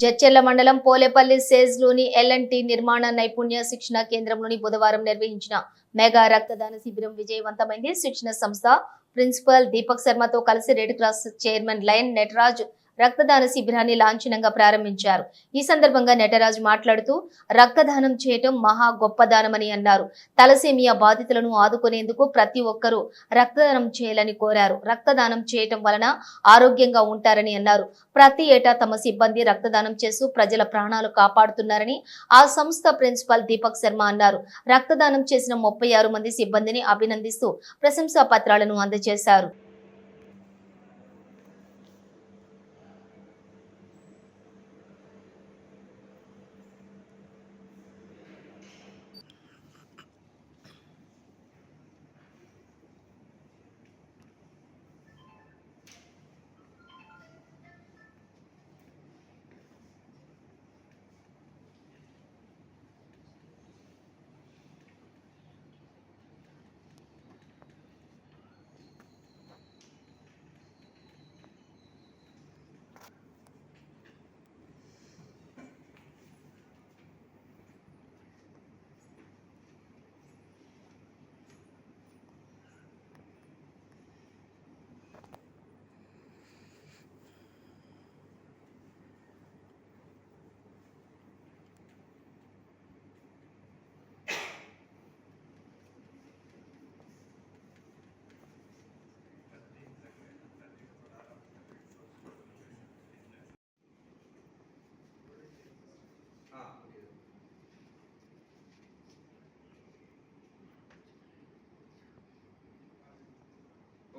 జడ్చెర్ల మండలం పోలేపల్లి సేజ్లోని ఎల్ఎన్టీ నిర్మాణ నైపుణ్య శిక్షణ కేంద్రంలోని బుధవారం నిర్వహించిన మెగా రక్తదాన శిబిరం విజయవంతమైంది. శిక్షణ సంస్థ ప్రిన్సిపల్ దీపక్ శర్మతో కలిసి red cross chairman lion Nataraj రక్తదాన శిబిరాన్ని లాంఛనంగా ప్రారంభించారు. ఈ సందర్భంగా నటరాజ్ మాట్లాడుతూ రక్తదానం చేయటం మహా గొప్ప దానమని అన్నారు. తలసేమియా బాధితులను ఆదుకునేందుకు ప్రతి ఒక్కరూ రక్తదానం చేయాలని కోరారు. రక్తదానం చేయటం వలన ఆరోగ్యంగా ఉంటారని అన్నారు. ప్రతి ఏటా తమ సిబ్బంది రక్తదానం చేస్తూ ప్రజల ప్రాణాలు కాపాడుతున్నారని ఆ సంస్థ ప్రిన్సిపల్ దీపక్ శర్మ అన్నారు. రక్తదానం చేసిన ముప్పై ఆరు మంది సిబ్బందిని అభినందిస్తూ ప్రశంసా పత్రాలను అందజేశారు.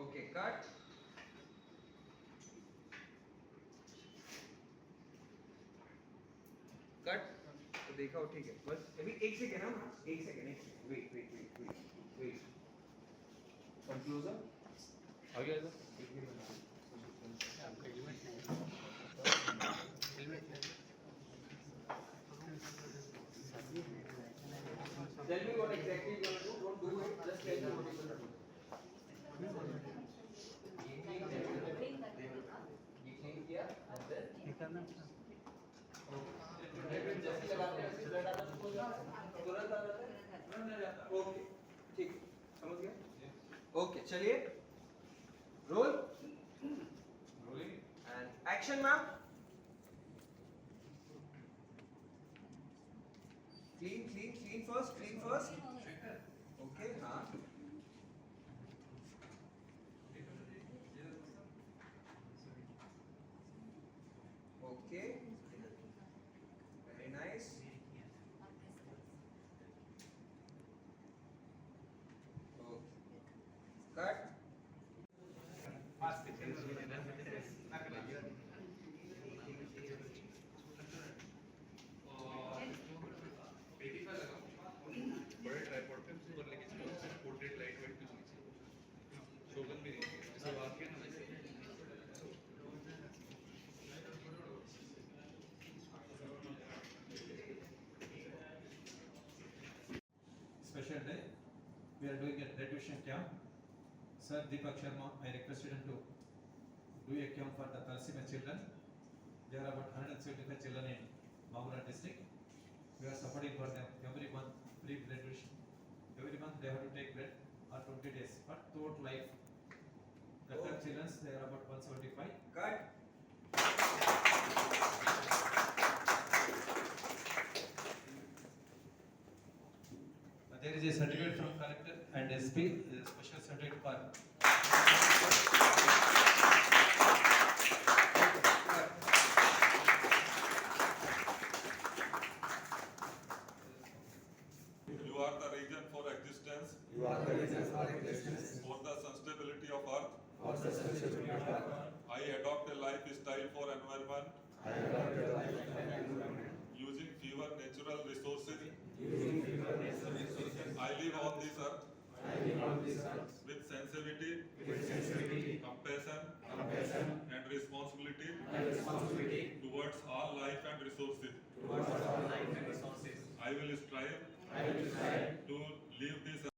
ओके कट कट तो देखा हो ठीक है बस अभी एक सेकंड ना एक सेकंड एक wait wait wait wait wait come closer आ जाओ। Tell me what exactly you want to do. Don't do it. Just tell me what you want to do. Okay चलिए। Roll and action ma'am clean clean clean first clean first okay हाँ। Okay. Very nice. Okay. Cut. Special. We are doing a graduation camp. Sir Deepak Sharma, I requested him to do a camp for the thalassemia children. There are about 175 children in Magura district. We are supporting for them every month free graduation. Every month they have to take blood or 20 days, but throughout life. The Oh. children, they are about 175. Cut is a certificate from collector and SP, uh, special certificate for You are the reason for existence. You are the reason for existence. For the sustainability of earth. For the sustainability of earth. I adopt a lifestyle for environment. I adopt a life and environment. Using fewer natural resources. Using fewer natural resources. I live on this earth. I live on this earth With sensitivity. with sensitivity, Compassion. compassion, And responsibility. and responsibility Towards all life and resources. towards all life and resources. I will strive. I will strive To leave this